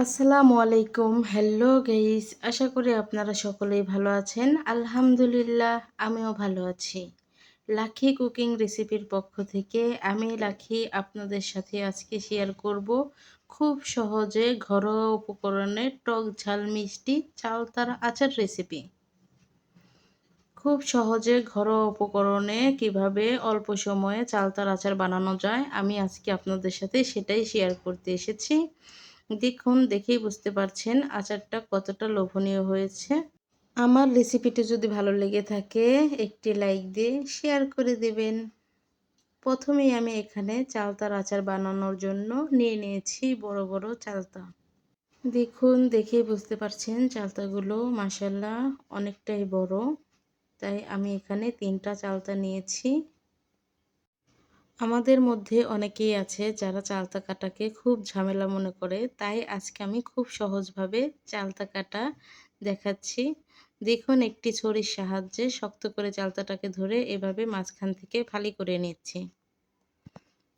আসসালামু আলাইকুম। Hello guys আশা করি আপনারা সকলেই ভালো আছেন। আলহামদুলিল্লাহ, আমিও ভালো আছি। লাখি কুকিং রেসিপির পক্ষ থেকে আমি লাখি আপনাদের সাথে আজকে শেয়ার করব খুব সহজে ঘরোয়া উপকরণে টক ঝাল মিষ্টি চালতার আচার রেসিপি খুব সহজে ঘরোয়া উপকরণে কীভাবে অল্প সময়ে চালতার আচার বানানো যায়, আমি আজকে আপনাদের সাথে সেটাই শেয়ার করতে এসেছি। দেখুন, দেখেই বুঝতে পারছেন আচারটা কতটা লোভনীয় হয়েছে। আমার রেসিপিটি যদি ভালো লেগে থাকে, একটি লাইক দিয়ে শেয়ার করে দেবেন। প্রথমেই আমি এখানে চালতার আচার বানানোর জন্য নিয়ে নিয়েছি বড় বড় চালতা। দেখুন, দেখেই বুঝতে পারছেন চালতাগুলো মাসাল্লাহ অনেকটাই বড়। তাই আমি এখানে তিনটা চালতা নিয়েছি। আমাদের মধ্যে অনেকেই আছে যারা চালতা কাটাকে খুব ঝামেলা মনে করে। তাই আজকে আমি খুব সহজভাবে চালতা কাটা দেখাচ্ছি। দেখুন একটি ছড়ির সাহায্যে শক্ত করে চালতাটাকে ধরে এভাবে মাঝখান থেকে ফালি করে নিচ্ছি।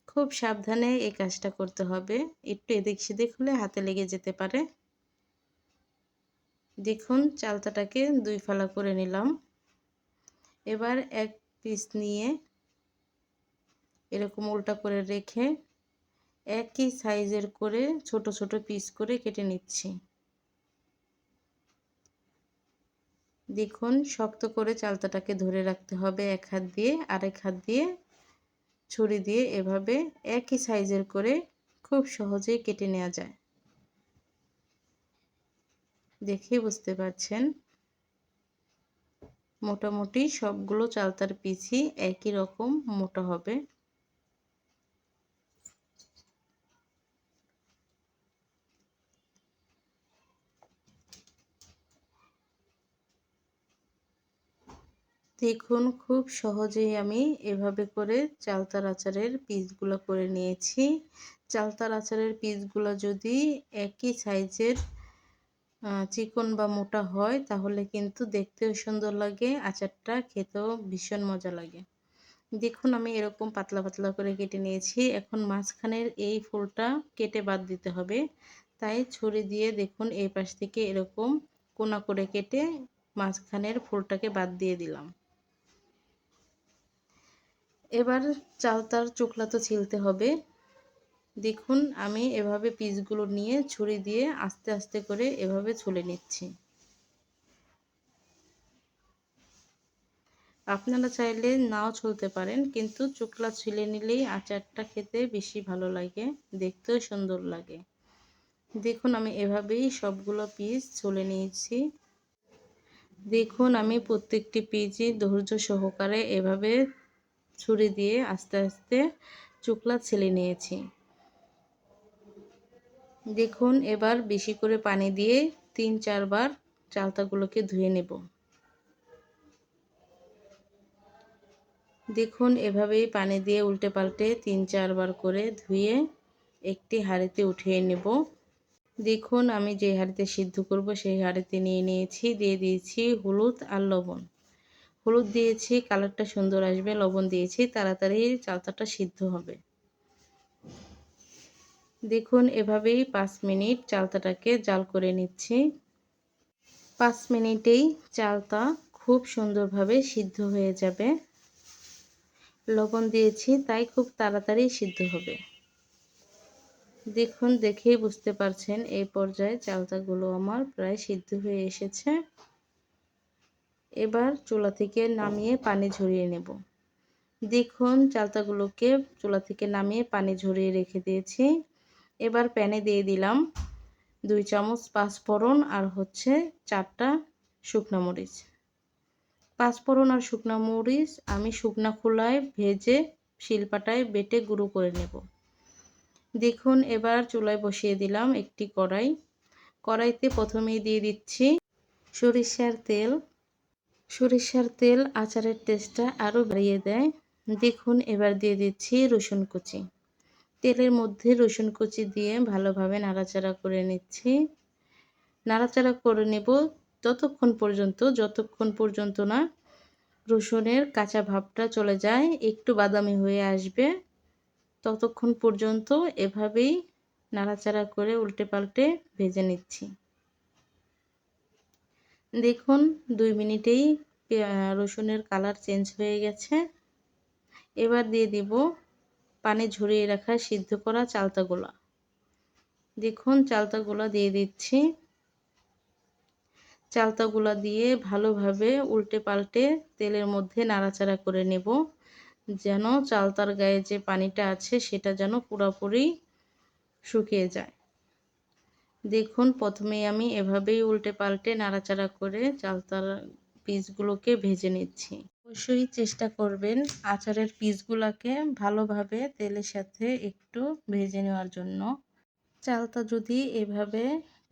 খুব সাবধানে এই কাজটা করতে হবে। একটু এদিক সেদিক হলে হাতে লেগে যেতে পারে। দেখুন চালতাটাকে দুই ফালা করে নিলাম। এবার এক পিস নিয়ে এরকম উল্টা করে রেখে একই সাইজের করে ছোট ছোট পিস করে কেটে নিচ্ছি। দেখুন, শক্ত করে চালতাটাকে ধরে রাখতে হবে এক হাত দিয়ে, আরেক হাত দিয়ে, ছুরি দিয়ে এভাবে একই সাইজের করে খুব সহজেই কেটে নেওয়া যায়। দেখে বুঝতে পারছেন? মোটামুটি সবগুলো চালতার পিসই একই রকম মোটা হবে। দেখুন, খুব সহজেই আমি এভাবে করে চালতার আচারের পিসগুলো করে নিয়েছি। চালতার আচারের পিসগুলো যদি একই সাইজের চিকন বা মোটা হয়, তাহলে কিন্তু দেখতেও সুন্দর লাগে, আচারটা খেতেও ভীষণ মজা লাগে। দেখুন, আমি এরকম পাতলা পাতলা করে কেটে নিয়েছি। এখন মাঝখানের এই ফুলটা কেটে বাদ দিতে হবে। তাই ছুরি দিয়ে দেখুন, এই পাশ থেকে এরকম কোনা করে কেটে মাঝখানের ফুলটাকে বাদ দিয়ে দিলাম। এবার চালতার চোখলা তো ছিলতে হবে। দেখুন, আমি এভাবে পিসগুলো নিয়ে ছুরি দিয়ে আস্তে আস্তে করে এভাবে ছুলে নিচ্ছি। আপনারা চাইলে নাও ছুলতে পারেন, কিন্তু চোখলা ছিলে নিলেই আচারটা খেতে বেশি ভালো লাগে, দেখতেও সুন্দর লাগে। দেখুন, আমি এভাবেই সবগুলো পিস ছুলে নিয়েছি। দেখুন, আমি প্রত্যেকটি পিসই ধৈর্য সহকারে এভাবে ছুরি দিয়ে আস্তে আস্তে চুকলা ছেলে নিয়েছি। দেখুন, এবার বেশি করে পানি দিয়ে তিন চারবার চালতাগুলোকে ধুয়ে নেব। দেখুন, এভাবেই পানি দিয়ে উল্টে পাল্টে তিন চারবার করে ধুয়ে একটি হাঁড়িতে উঠিয়ে নেব। দেখুন, আমি যে হাঁড়িতে সিদ্ধ করব সেই হাঁড়িতে নিয়ে নিয়েছি, দিয়ে দিয়েছি হলুদ আর লবণ। হলুদ দিয়েছি, কালারটা সুন্দর আসবে, লবণ দিয়েছি, তাড়াতাড়ি চালতাটা সিদ্ধ হবে। দেখুন, এভাবেই পাঁচ মিনিট চালতাটাকে জাল করে নিচ্ছি। পাঁচ মিনিটেই চালতা খুব সুন্দরভাবে সিদ্ধ হয়ে যাবে। লবণ দিয়েছি, তাই খুব তাড়াতাড়ি সিদ্ধ হবে। দেখুন, দেখেই বুঝতে পারছেন, এই পর্যায়ে চালতাগুলো আমার প্রায় সিদ্ধ হয়ে এসেছে। এবার চুলা থেকে নামিয়ে পানি ঝরিয়ে নেব। দেখুন, চালতাগুলোকে চুলা থেকে নামিয়ে পানি ঝরিয়ে রেখে দিয়েছি। এবার প্যানে দিয়ে দিলাম দুই চামচ পাঁচফোড়ন আর হচ্ছে চারটা শুকনো মরিচ। পাঁচফোড়ন আর শুকনো মরিচ আমি শুকনা খোলায় ভেজে শিলপাটায় বেটে গুঁড়ো করে নেব। দেখুন, এবার চুলায় বসিয়ে দিলাম একটি কড়াই। কড়াইতে প্রথমেই দিয়ে দিচ্ছি সরিষার তেল। সরিষার তেল আচারের টেস্টটা আরও বাড়িয়ে দেয়। দেখুন, এবার দিয়ে দিচ্ছি রসুন কুচি। তেলের মধ্যে রসুন কুচি দিয়ে ভালোভাবে নাড়াচাড়া করে নিচ্ছি। নাড়াচাড়া করে নেব ততক্ষণ পর্যন্ত, যতক্ষণ পর্যন্ত না রসুনের কাঁচা ভাবটা চলে যায়, একটু বাদামি হয়ে আসবে, ততক্ষণ পর্যন্ত এভাবেই নাড়াচাড়া করে উল্টে পাল্টে ভেজে নিচ্ছি। দেখুন, দুই মিনিটেই রসুনের কালার চেঞ্জ হয়ে গেছে। এবার দিয়ে দিব পানি ঝরিয়ে রাখা সিদ্ধ করা চালতাগুলা দেখুন চালতাগুলা দিয়ে দিচ্ছি। চালতাগুলা দিয়ে ভালোভাবে উল্টে পাল্টে তেলের মধ্যে নাড়াচাড়া করে নেব, যেন চালতার গায়ে যে পানিটা আছে, সেটা যেন পুরোপুরি শুকিয়ে যায়। দেখুন প্রথমে আমি এভাবেই উল্টে পাল্টে নাড়াচাড়া করে চালতার পিসগুলোকে ভেজে নিচ্ছি। অবশ্যই চেষ্টা করবেন আচারের পিসগুলোকে ভালোভাবে তেলের সাথে একটু ভেজে নেওয়ার জন্য। চালটা যদি এভাবে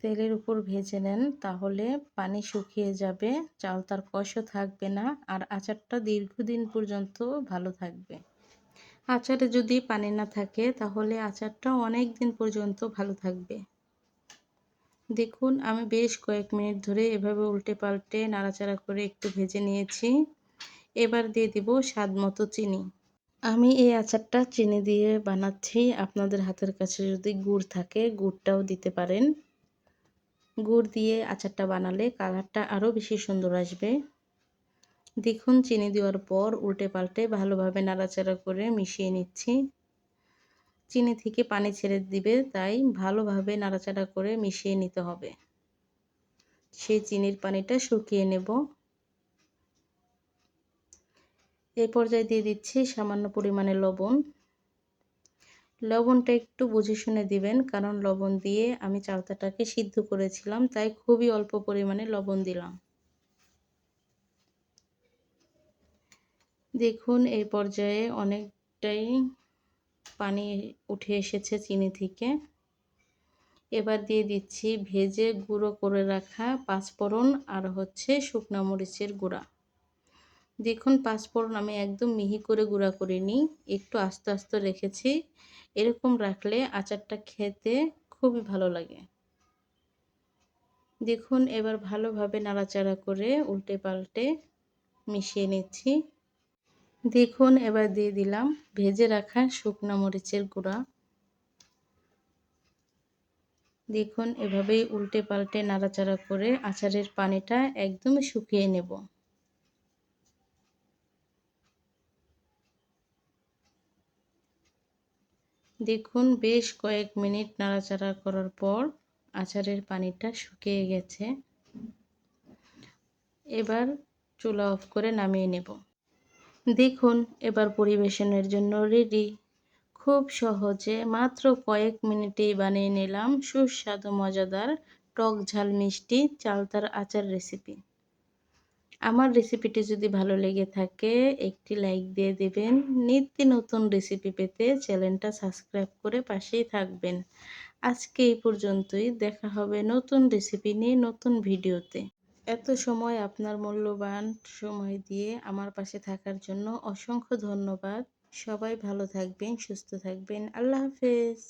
তেলের উপর ভেজে নেন, তাহলে পানি শুকিয়ে যাবে, চালতার কষও থাকবে না, আর আচারটা দীর্ঘদিন পর্যন্ত ভালো থাকবে। আচারে যদি পানি না থাকে, তাহলে আচারটা অনেক দিন পর্যন্ত ভালো থাকবে। দেখুন, আমি বেশ কয়েক মিনিট ধরে এভাবে উল্টে পাল্টে নাড়াচাড়া করে একটু ভেজে নিয়েছি। এবার দিয়ে দিব স্বাদ মতো চিনি। আমি এই আচারটা চিনি দিয়ে বানাচ্ছি। আপনাদের হাতের কাছে যদি গুড় থাকে, গুড়টাও দিতে পারেন। গুড় দিয়ে আচারটা বানালে কালারটা আরও বেশি সুন্দর আসবে। দেখুন, চিনি দেওয়ার পর উল্টে পাল্টে ভালোভাবে নাড়াচাড়া করে মিশিয়ে নিচ্ছি। চিনি থেকে পানি ছেড়ে দিবে, তাই ভালোভাবে নাড়াচাড়া করে মিশিয়ে নিতে হবে। সেই চিনির পানিটা শুকিয়ে নেব। এই পর্যায়ে দিয়ে দিচ্ছি সামান্য পরিমাণে লবণ। লবণটা একটু বুঝে শুনে দিবেন, কারণ লবণ দিয়ে আমি চালতাটাকে সিদ্ধ করেছিলাম, তাই খুবই অল্প পরিমাণে লবণ দিলাম। দেখুন এই পর্যায়ে অনেকটাই পানি উঠে এসেছে চিনি থেকে। এবার দিয়ে দিচ্ছি ভেজে গুঁড়ো করে রাখা পাঁচফোড়ন আর হচ্ছে শুকনা মরিচের গুঁড়া। দেখুন পাঁচফোড়ন আমি একদম মিহি করে গুঁড়া করিনি একটু আস্তে আস্তে রেখেছি। এরকম রাখলে আচারটা খেতে খুবই ভালো লাগে। দেখুন এবার ভালোভাবে নাড়াচাড়া করে উল্টে পাল্টে মিশিয়ে নিচ্ছি। দেখুন, এবার দিয়ে দিলাম ভেজে রাখা শুকনো মরিচের গুঁড়া। দেখুন, এভাবেই উল্টে পাল্টে নাড়াচাড়া করে আচারের পানিটা একদম শুকিয়ে নেব। দেখুন, বেশ কয়েক মিনিট নাড়াচাড়া করার পর আচারের পানিটা শুকিয়ে গেছে। এবার চুলা অফ করে নামিয়ে নেব। দেখুন, এবার পরিবেশনের জন্য রেডি খুব সহজে মাত্র কয়েক মিনিটেই বানিয়ে নিলাম সুস্বাদু, মজাদার টক ঝাল মিষ্টি চালতার আচার রেসিপি আমার রেসিপিটি যদি ভালো লেগে থাকে, একটি লাইক দিয়ে দেবেন। নিত্য নতুন রেসিপি পেতে চ্যানেলটা সাবস্ক্রাইব করে পাশেই থাকবেন। আজকে এই পর্যন্তই। দেখা হবে নতুন রেসিপি নিয়ে নতুন ভিডিওতে এত সময় আপনার মূল্যবান সময় দিয়ে আমার পাশে থাকার জন্য অসংখ্য ধন্যবাদ। সবাই ভালো থাকবেন, সুস্থ থাকবেন। আল্লাহ হাফেজ।